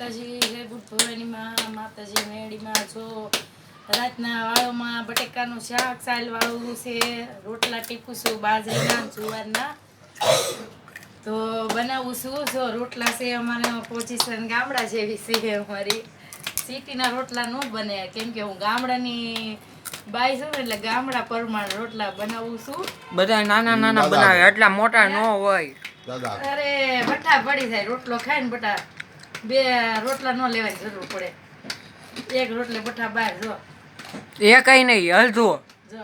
માતાજી જય ગુડ ભવાનીમાં માતાજી મેળીમાં જો રાતના વાળોમાં બટેકાનું શાક સાલ વાળું છે રોટલા ટીપું છું બાજરીના જુવારના તો બનાવું છું જો રોટલા છે અમારે પોઝિશન ગામડા જેવી છે અમારી. સિટીના રોટલા ન બને કેમ કે હું ગામડાની બાઈ છું ને એટલે ગામડા પ્રમાણે રોટલા બનાવું છું. બધા નાના નાના બનાવે એટલા મોટા ન હોય. અરે બટા પડી જાય રોટલો ખાય ને બટા બે રોટલા ન લેવાની જરૂર પડે. એક રોટલે બઠા બાર જો. એ કઈ નહીં હલજો જો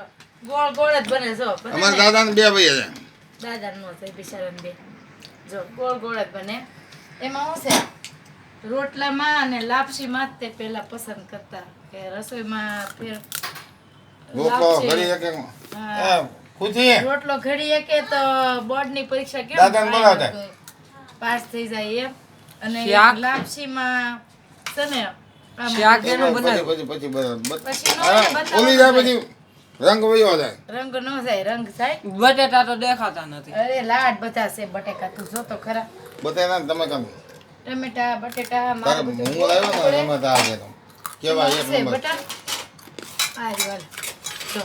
ગોળ ગોળ જ બને જો અમારા ને? દાદાને બે ભાઈ છે. દાદા નો થાય બિચારાને બે. જો ગોળ ગોળ જ બને. એમાં શું છે? રોટલામાં અને લાપસીમાં જ તે પહેલા પસંદ કરતા. કે રસોઈમાં ફેર રોટલો લાપસી- ઘડી એક એક. ખુશી. રોટલો ઘડીએ કે તો બોર્ડની પરીક્ષા કેમ પાસ થઈ જાય એમ. અને? લાપસીમાં છે ને શાક એનું પછી પછી પછી બરાબર. પછી નો હા, બતાવવાનું ઓલી જાય પછી રંગ વયો જાય. રંગ નો જાય રંગ થાય બટેટા તો દેખાતા નથી. અરે લાડ બધા છે બટેકા તું જો તો ખરા. તમે કામ ટમેટા બટેટા મારે હું લાવ્યો ને એમાં તાર છે તો. કેવા એક નંબર. બટા? આ રહ્યું જો.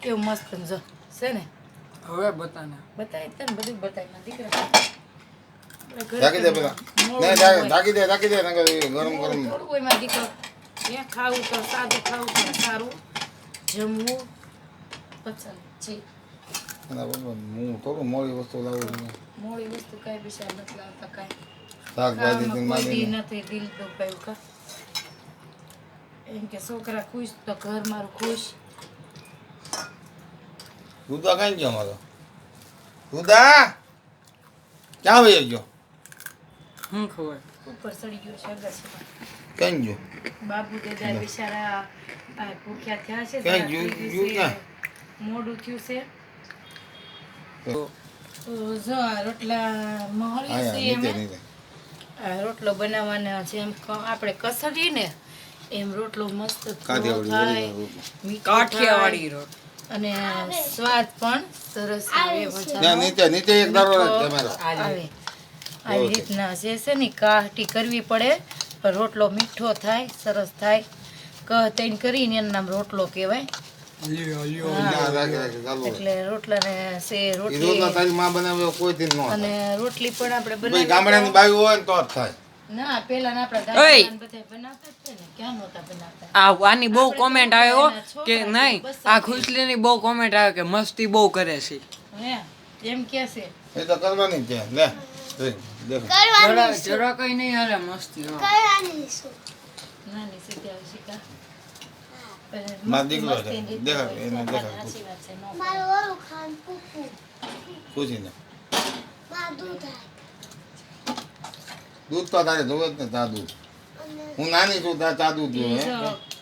કેવું મસ્ત જો. છે ને? હવે બતાના. બતાવી તને બધું બતાવી મારા દીકરા. ઢાંકી દે પેલા. નહીં. ઢાંકી દે ઢાંકી દે ગરમ ગરમ. થોડું હોય દીકરો. એ ખાવું તો સાદું ખાવું તો સારું. જમવું પસંદ છે હું થોડું મોડી વસ્તુ લાવું છું. મોડી વસ્તુ કાંઈ બિચાર નથી લાવતા કાંઈ. શાકભાજી નથી દિલ દુભાયું કા એમ કે છોકરા ખુશ તો ઘર મારું ખુશ. દૂધા કઈ ગયો અમારો દૂધા ક્યાં વયો ગયો? હું ખબર? ઉપર ચડી ગયો છે અગાસીમાં કઈ ગયો? બાબુ દાદા બિચારા ભૂખ્યા થયા છે ક્યાં ગયું? ગયું ગયું ક્યાં? મોડું થયું છે. તો? તો જો આ રોટલા મહોરી આયા છે એમાં. આ રોટલો બનાવવાનો આપણે કસરીએ ને એમ રોટલો મસ્ત કાઠિયાવાડી થાય રોટલો. કાઠિયાવાડી અને સ્વાદ પણ સરસ આવે નીચે નીચે એક દારો આવે. આવી રીતના જે છે ને કાહટી કરવી પડે પણ રોટલો મીઠો થાય સરસ થાય. કહ તૈન કરીને એનું નામ રોટલો કહેવાય. એટલે છે રોટલી તારી માં બનાવ્યો કોઈ દી ન અને રોટલી પણ આપણે બનાવી ગામડાની બાઈ હોય તો થાય. ના પેલા ના આપણા ઓય! દાદા બધા બનાવતા જ છે ને. ક્યાં નહોતા બનાવતા? આ આની બહુ કોમેન્ટ આવ્યો કે નહીં આ ખુશલીની બહુ કોમેન્ટ આવ્યો કે મસ્તી બહુ કરે છે. એમ કે છે. એ તો કરવાની છે. લે. જોઈ, દેખો જરા કઈ નહીં હાલે મસ્તી હો. નાની સીધી શીખા. મારો દીકરો છે. મસ્તીની રીતે દેખાડ, હોય. એને તો દેખાડ. સાચી વાત છે, નો ને દૂધ તો તારે જોવે જ ને તા દૂધ હું નાની છું તા તા દૂધ જોવે.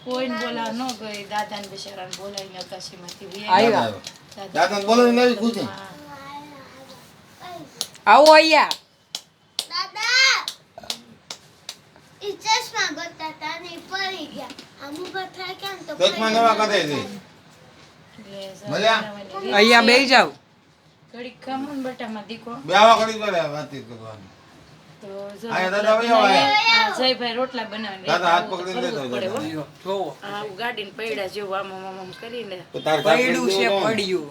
કોઈ બોલા ન ગઈ દાદાને બિચારા બોલાવીને અકાશીમાંથી લઈ આવ્યા. આવ્યા. દાદા બોલાવીને આવી આવો અહીંયા ચશ્મા નવા કાઢે છે એટલે મળ્યા? બનાવવાની રીત અહીંયા છે. બેસી જાવ ઘડીક ખામો ને બટામાં દીકો બે આવા ઘડી કરે વાતચીત કરવાની તો જો આયા દાદા વહી આવા. હા, જયભાઈ રોટલા બનાવીને દાદા હાથ આવું પકડીને કરવું લેતો પડે, હો. લ્યો, જોવો. આવું ગાડીને પૈડા જેવું આમ આમ આમ કરીને. તો સાફ કરી પડ્યું.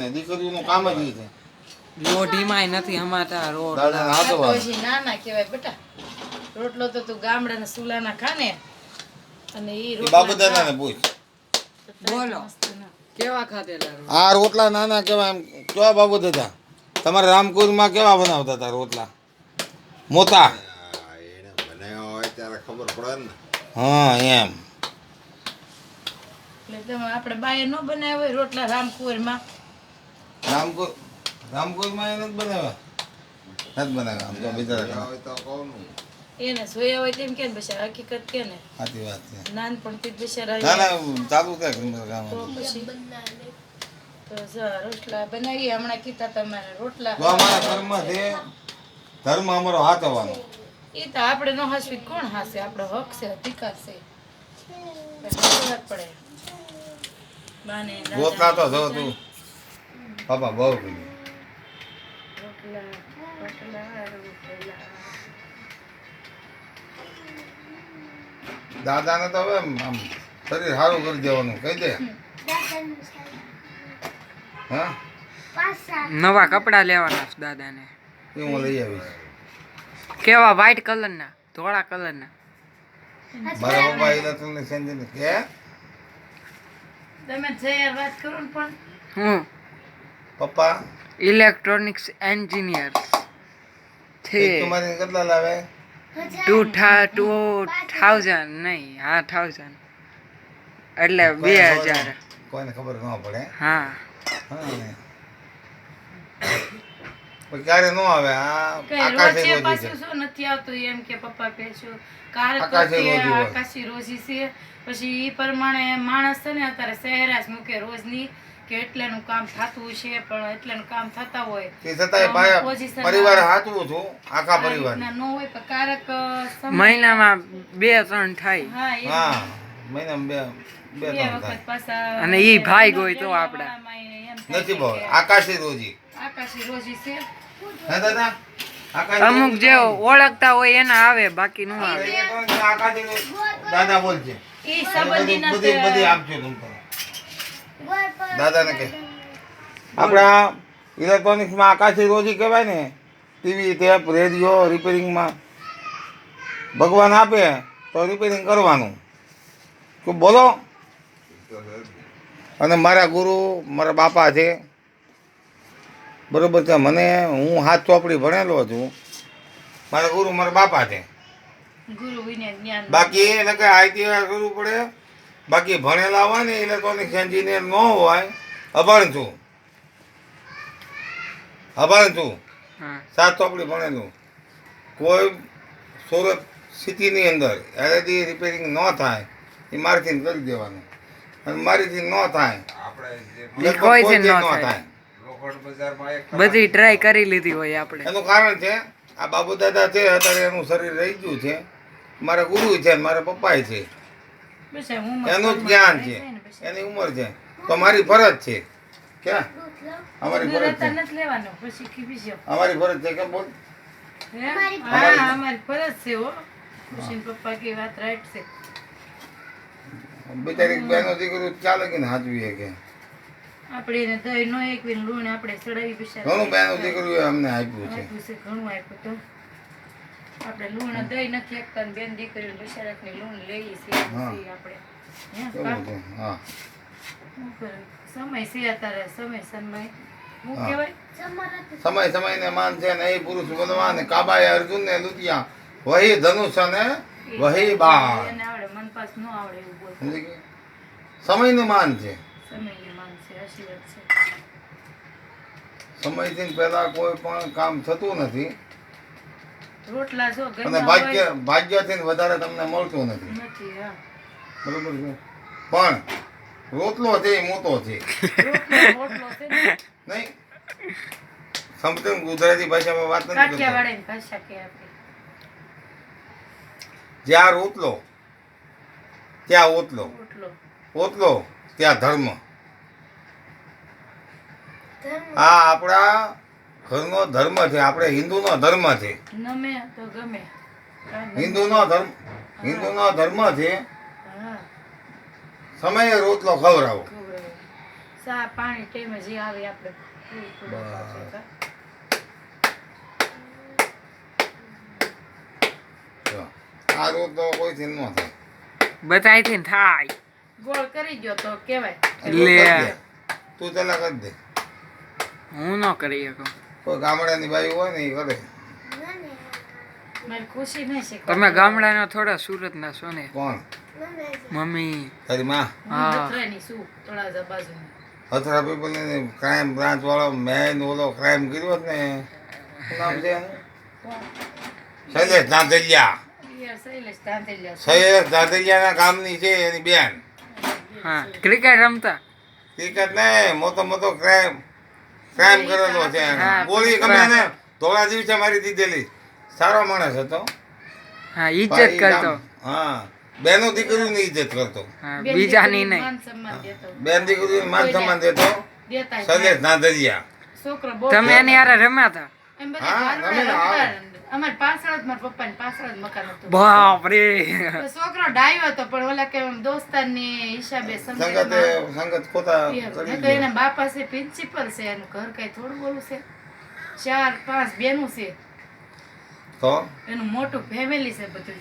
છે દીકરીઓનું કામ જ નહીં છે. લોઢીમાંય નથી અમારા રોટ આ તો. હજી નાના કહેવાય બેટા. રોટલો તો તું ગામડાના સુલાના ખાને અને ઈ એ રોટલા બાબુદાદાને પૂછ. બોલો. કેવા ખાધેલા આ રોટલા નાના કેવા એમ. કેવા બાબુ દાદા તમારે રામકુરમાં કેવા બનાવતા હતા રોટલા? મોટા એને બનાવ્યા હોય ત્યારે ખબર પડે ને. હા એમ. એટલે તમે આપણે બાય ન બનાવ્યા હોય રોટલા રામકુવરમાં રામકુર રામકુરમાં બનાવ્યા? નથી બનાવ્યા આમ તો બિચારા હોય તો કહું એને જોયા હોય તેમ કે ને બિચારા હકીકત કે ને. સાચી વાત છે. નાનપણથી બિચારા ના ના ચાલુ થાય કામ તો પછી? તો રોટલા બનાવીએ. હમણાં કીધા તમારે રોટલા. અમારા ઘરમાં છે ધર્મ અમારો હાથવાનો. એ તો આપણે નો હાસવી. કોણ હાસે? આપણો હક છે અધિકાર છે. પડે. બાને રોટલા તો જો તું. પાપા બહુ રોટલા દાદાને તો હવે આમ શરીર સારું કરી દેવાનું કહી દે. નવા કપડા લેવાના છે દાદાને. એ હું લઈ આવીશ. કેવા વ્હાઈટ કલરના ધોળા કલરના મારા પપ્પા એ તમને સંજય કે તમે જે વાત કરો પણ. હું? પપ્પા? ઇલેક્ટ્રોનિક્સ એન્જિનિયર છે તમારે કેટલા લાવે? ટુ ટુ થાઉઝન્ડ નહીં હા થાઉઝન્ડ. એટલે બે હજાર. કોઈને ખબર ન પડે. હા. ક્યારે ન આવે? આ આકાશે પાછું શું નથી આવતું એમ કે પપ્પા કહેશું કારક આકાશે કે રોજી આકાશી રોજી છે. પછી ઈ પ્રમાણે માણસ છે ને અત્યારે સહેરાશ મૂકે રોજની. કે એટલાનું કામ થતું છે પણ એટલાનું કામ થતા હોય તે છતાંય પરિવાર હાચવું છું આખા પરિવાર ન હોય તો કારક મહિનામાં બે ત્રણ થાય. હા એ મહિનામાં બે બે ત્રણ થાય. અને ઈ ભાઈ ગોય તો આપડા. નથી છે આકાશી રોજી. આકાશી રોજી છે. હે દાદા? અમુક જે ઓળખતા હોય એના આવે બાકી નું આવે. દાદા બોલજે. ઈ સંબંધીના બધી આપજો. દાદાને કહે આપણા ઇલેક્ટ્રોનિક્સમાં આકાશી રોજી કહેવાય ને ટીવી ટેપ રેડિયો રિપેરિંગમાં. ભગવાન આપે તો રિપેરિંગ કરવાનું. તો બોલો. અને મારા ગુરુ મારા બાપા છે. બરોબર છે મને હું હાથ ચોપડી ભણેલો છું. મારા ગુરુ મારા બાપા છે. ગુરુ વિનય જ્ઞાન. બાકી એટલે કે આઈટીઆઈ કરવું પડે? બાકી ભણેલા હોય ને ઇલેક્ટ્રોનિક્સ એન્જિનિયર ન હોય અભણ છું અભણ છું સાત ચોપડી ભણેલું. કોઈ સુરત સિટીની અંદર એલઈડી રિપેરિંગ ન થાય એ મારીથી કરી દેવાનું. અને મારીથી ન થાય આપણે ન બધી ટ્રાય કરી લીધી હોય આપણે. એનું કારણ છે આ બાબુ દાદા છે અત્યારે એનું શરીર રહી ગયું છે. મારા ગુરુ છે મારા પપ્પાય છે. એનું જ્ઞાન છે. એની ઉંમર છે. તો મારી ફરજ છે. ક્યાં? અમારી ફરજ છે. પછી અમારી ફરજ છે કે બોલ? અમારી ફરજ છે હો. ખુશીન પપ્પા કે વાત રાઈટ છે. બિચારી બહેનો દીકરી ચાલે કે ને હાચવી કે? આપણે એને દહીં નો એક વીન લૂણ આપણે ચડાવી ઘણું બહેનો દીકરીઓ અમને આપ્યું છે ઘણું આપ્યું તો. આપણે લૂણ દહીં નથી એકતા ને બેન દીકરીઓ બિચારાકની લૂણ લઈએ છીએ આપણે. હે? સમય છે અત્યારે સમય સમય. સમય સમય ને માન છે ને એ પુરુષ બનવાને. કાબાએ અર્જુન ને દુતિયા વહી ધનુષ અને વહી બાણ સમય ન માન છે. સમયથી પહેલા કોઈ પણ કામ થતું નથી. રોટલા જો અને ભાગ્ય ભાગ્યથી વધારે તમને મળતું નથી. નથી બરોબર છે? પણ રોટલો છે એ મોટો છે. રોટલો રોટલો છે ને. નહીં. સમથિંગ ગુજરાતી ભાષામાં વાત નથી કરતો. જ્યાં રોટલો ત્યાં ઓટલો. ઓતલો ઓટલો ત્યાં ધર્મ. આ આપણા ઘરનો ધર્મ છે આપણે હિન્દુનો ધર્મ છે નમે તો ગમે. હિન્દુનો ધર્મ હિન્દુનો ધર્મ છે સમયે રોટલો ખવડાવો. પાણી ટાઈમે જે આવે આપણે. આ રોટલો કોઈથી ન થાય. બધાયથી થાય. ગોળ કરી ગયો તો કેવાય. એટલું લે. તું પેલા કરી દે. હું ન કરી શકું. કોઈ ગામડાની બાઈ હોય ને એ કરે. તમે ગામડાના થોડા સુરતના છો ને? કોણ? મમ્મી. તારી માં. ની હથરા પીપલ ક્રાઇમ બ્રાન્ચ વાળો મેન ઓલો ક્રાઇમ કર્યો ને. નામ છે? શૈલેષ ધાંધલિયા. શૈલેષ ધાંધલિયાના ગામની છે એની બેન. હા ક્રિકેટ રમતા? ક્રિકેટ નહીં મોટો મોટો ક્રાઇમ ક્રાઇમ કરેલો છે એને. હા, ગમે ને ધોળા દિવસે મારી દીધેલી. સારો માણસ હતો. હા ઈજ્જત કરતો. હા બેનો દીકરીની ઇજ્જત કરતો. બીજાની નહીં. માન સન્માન દેતો. બેન દીકરી માન સન્માન દેતો. સદેશ નાદરિયા તમે એની હારે રમ્યા હતા? ને, હા. પાછળ જ મારા પપ્પાને પાછળ જ મકાન હતું. બાપ રે છોકરો ડાયો હતો પણ ઓલા કે દોસ્તારની હિસાબે સંગતે સંગત પોતા તો એના બાપા છે પ્રિન્સિપલ છે એનું ઘર કઈ થોડું બોલું છે. ચાર પાંચ બેનું છે. તો? એનું મોટું ફેમિલી છે બધું.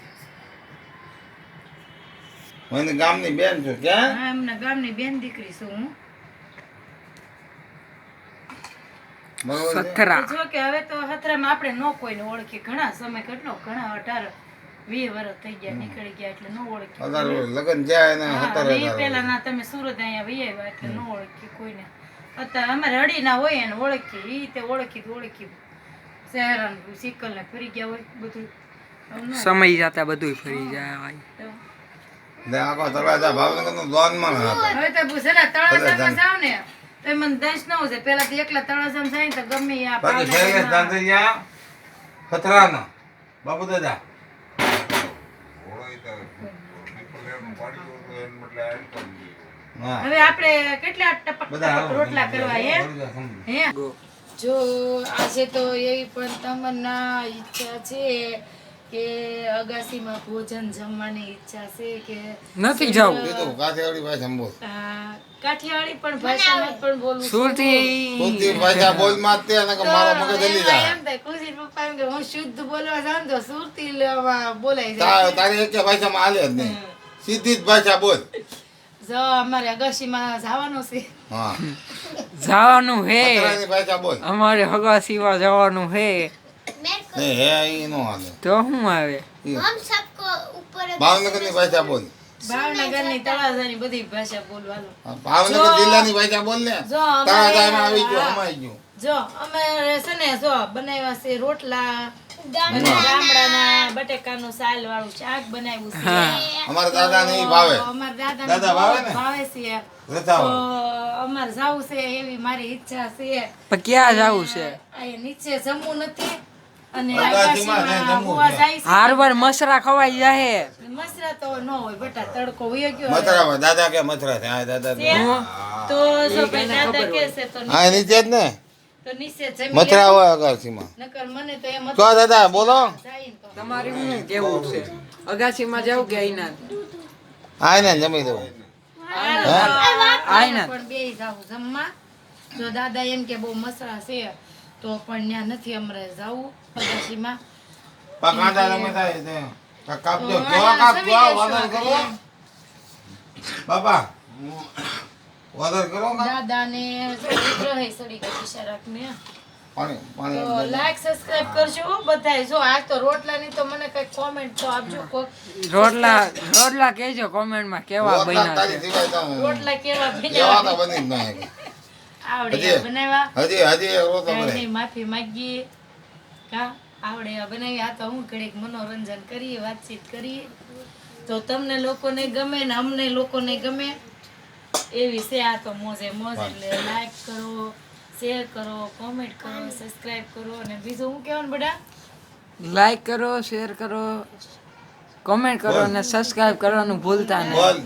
હું ગામની બેન છું ક્યાં? હા એમના ગામની બેન દીકરી છું હું બરોબર છે? સથરા જો કે હવે તો હતરામાં આપણે નો કોઈને ઓળખી ઘણા સમય કેટલો? ઘણા અઢાર વીસ વર્ષ થઈ ગયા નીકળી ગયા એટલે નો ઓળખી લગ્ન જ્યાં હા, એ પેલા ના તમે સુરત અહીંયા વહી આવ્યા એટલે નો ઓળખી કોઈને. અત્યારે અમારે હળી ના હોય એને ઓળખી એ તે ઓળખી ઓળખી. શહેર સિકલ ને ફરી ગયા હોય બધું. સમય જતા બધું ફરી જાય ભાઈ. તો. ને આખો તળાજા ભાવનગરનું દ્વાનમાં હતા. હવે તો ભૂસેલા તળાજામાં જાવ ને તો મને દંશ ન હોય. પેલા તો એકલા તળાજામાં જાય ને તો ગમે આ બાકી શૈલેષ દાંતરિયા ખતરાના. બાપુ દાદા. હવે આપણે કેટલા ટપક રોટલા કરવા હે? હે? જો આજે તો એવી પણ તમન્ના ઈચ્છા છે કે અગાસીમાં ભોજન જમવાની ઈચ્છા છે કે નથી જવું. કીધું કાઠિયાવાડી ભાષા બોલ. કાઠિયાવાડી પણ ભાષા પણ બોલું સુરતી. સુરતી ભાષા બોલમાં તે અને કે મારો મગજ હલી જાય. એમ થાય, ખુશી પપ્પા એમ કે હું શુદ્ધ બોલવા જાઉં તો સુરતી બોલાય જાય તારી એક ભાષામાં હાલે જ નહીં. સીધી જ ભાષા બોલ. જો અમારે અગાસીમાં જવાનું છે. હા. જવાનું હે. ભાષા બોલ. અમારે હગાસીમાં જવાનું હે. નહીં હે ઈ નો હાલે. તો શું આવે? ઈ. ભાવનગરની ભાષા બોલ. ભાવનગરની તળાજાની બધી ભાષા બોલવાનું ભાવનગર જિલ્લાની ભાષા બોલ ને. તળાજામાં આવી ગયું અમાઈ ગયું. જો અમે છે ને જો બનાવ્યા છે રોટલા ગામડાના. બટેકાનું સાલ વાળું શાક બનાવ્યું છે. અમારા ભાવે. અમારા દાદા ભાવે ને? ભાવે છે. તો અમારે જવું છે એવી મારી ઈચ્છા છે. ક્યાં જવું છે? નીચે જમવું નથી. હારવાર મસરા ખવાઈ જાહે. મસરા તો ન હોય બટા તડકો વયો ગયો મથરા દાદા કે મથરા છે હા દાદા તો જો ભાઈ દાદા કહે છે તો હા નીચે જ ને? જમી મથરા હોય અગાસીમાં. તો દાદા બોલો. જાય ને તો. તમારે શું કેવું છે? અગાસીમાં જવું કે અહીંના આઈના જમી દઉં આયના પણ બે જાવું જમવા. જો દાદા એમ કે બહુ મસરા છે. તો પણ ત્યાં નથી અમારે જાવું. પગાસીમાં પા કાંદા રમે થાય તે કા- કાપજો વાદર કરો. બાપા વાદર કરો કાપ. દાદાને રહે સડી ગઈ બિચારાકને. પાણી પાણી તો લાઈક સબસ્ક્રાઇબ કરજો બધાય. જો આજ તો રોટલાની તો મને કઈ કોમેન્ટ તો આપજો કોક. રોટલા રોટલા કોમેન્ટમાં કેવા બન્યા રોટલા કેવા એવા આવડે બનાવ્યા? હજી હજી માફી માંગીએ. કા? આવડે બનાવી આ તો હું ઘડીક મનોરંજન કરીએ વાતચીત કરીએ. તો તમને લોકોને ગમે ને અમને લોકોને ગમે એવી છે આ તો મોજે મોજ. એટલે લાઈક કરો શેર કરો કોમેન્ટ કરો સબસ્ક્રાઇબ કરો. અને બીજું હું કહેવાનું બધા લાઈક કરો શેર કરો કોમેન્ટ કરો અને સબસ્ક્રાઇબ કરવાનું ભૂલતા નહીં. બોલ.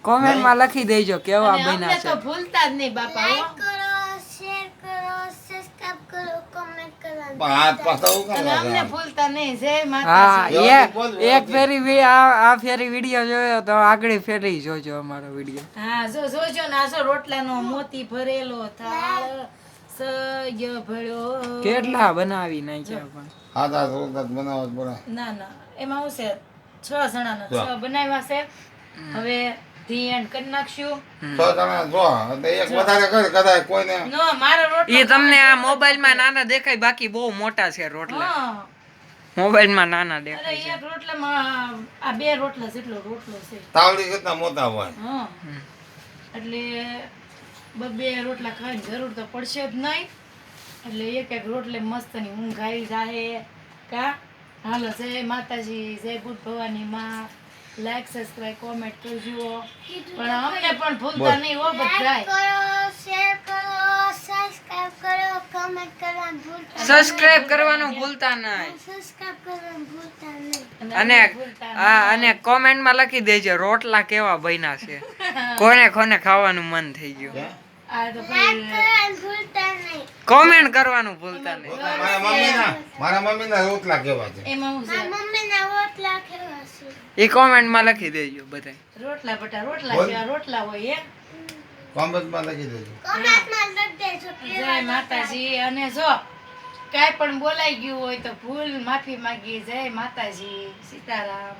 નહીં માં કોમેન્ટમાં લખી દેજો કેવા આ અમને છે તો ભૂલતા જ નહીં બાપા લાઈક કરો શેર કરો સબસ્ક્રાઇબ કરો કોમેન્ટ કરો બાત કેમ અને અમને ભૂલતા નહીં જય હા માતાજી બોલ. એક ફેરી વી- આ આ ફેરી વીડિયો જોયો તો આગળ ફેરી જોજો અમારો વીડિયો. હા જો જોજો ને આ રોટલાનો મોતી ભરેલો થાળ સય ભળ્યો. કેટલા બનાવી નાખ્યા પણ. હા તા રોટલા બનાવવા પડે ના ના એમાં આવશે છે? છ જણાના છ બનાવ્યા છે. હવે ધી એન્ડ કરી નાખશું છ જણા જો એક વધારે કરે કદાચ કોઈને. નો મારો રોટલો એ તમને આ મોબાઈલમાં નાના દેખાય બાકી બહુ મોટા છે રોટલા. નાના એક રોટલામાં આ બે રોટલા જેટલો રોટલો છે. તાવડી કેટલા મોટા હોય. હા. એટલે બબે રોટલા ખાવાની જરૂર તો પડશે જ નહીં. એટલે એક એક રોટલે મસ્તની ઊંઘ આવી જાય કા? હાલો જય માતાજી જય બુદ્ધ ભવાની માં. લાઈક સબસ્ક્રાઇબ કોમેન્ટ કરજો. પણ અમને પણ ભૂલતા નહીં હો બધાય. સબસ્ક્રાઇબ કરવાનું ભૂલતા નહીં. અને ભૂલતા આ અને કોમેન્ટમાં લખી દેજો રોટલા કેવા બન્યા છે. કોને કોને ખાવાનું મન થઈ ગયું. કોમેન્ટ કરવાનું ભૂલતા નહીં. મારા મમ્મીના મારા મમ્મીના રોટલા કેવા છે? એમાં હું છે? એ કોમેન્ટમાં લખી દેજો બધા રોટલા બટા રોટલા. છે રોટલા હોય એમ કોમેન્ટમાં લખી દેજો. જય માતાજી અને જો કાંઈ પણ બોલાઈ ગયું હોય તો ભૂલ માફી માંગી. જય માતાજી સીતારામ.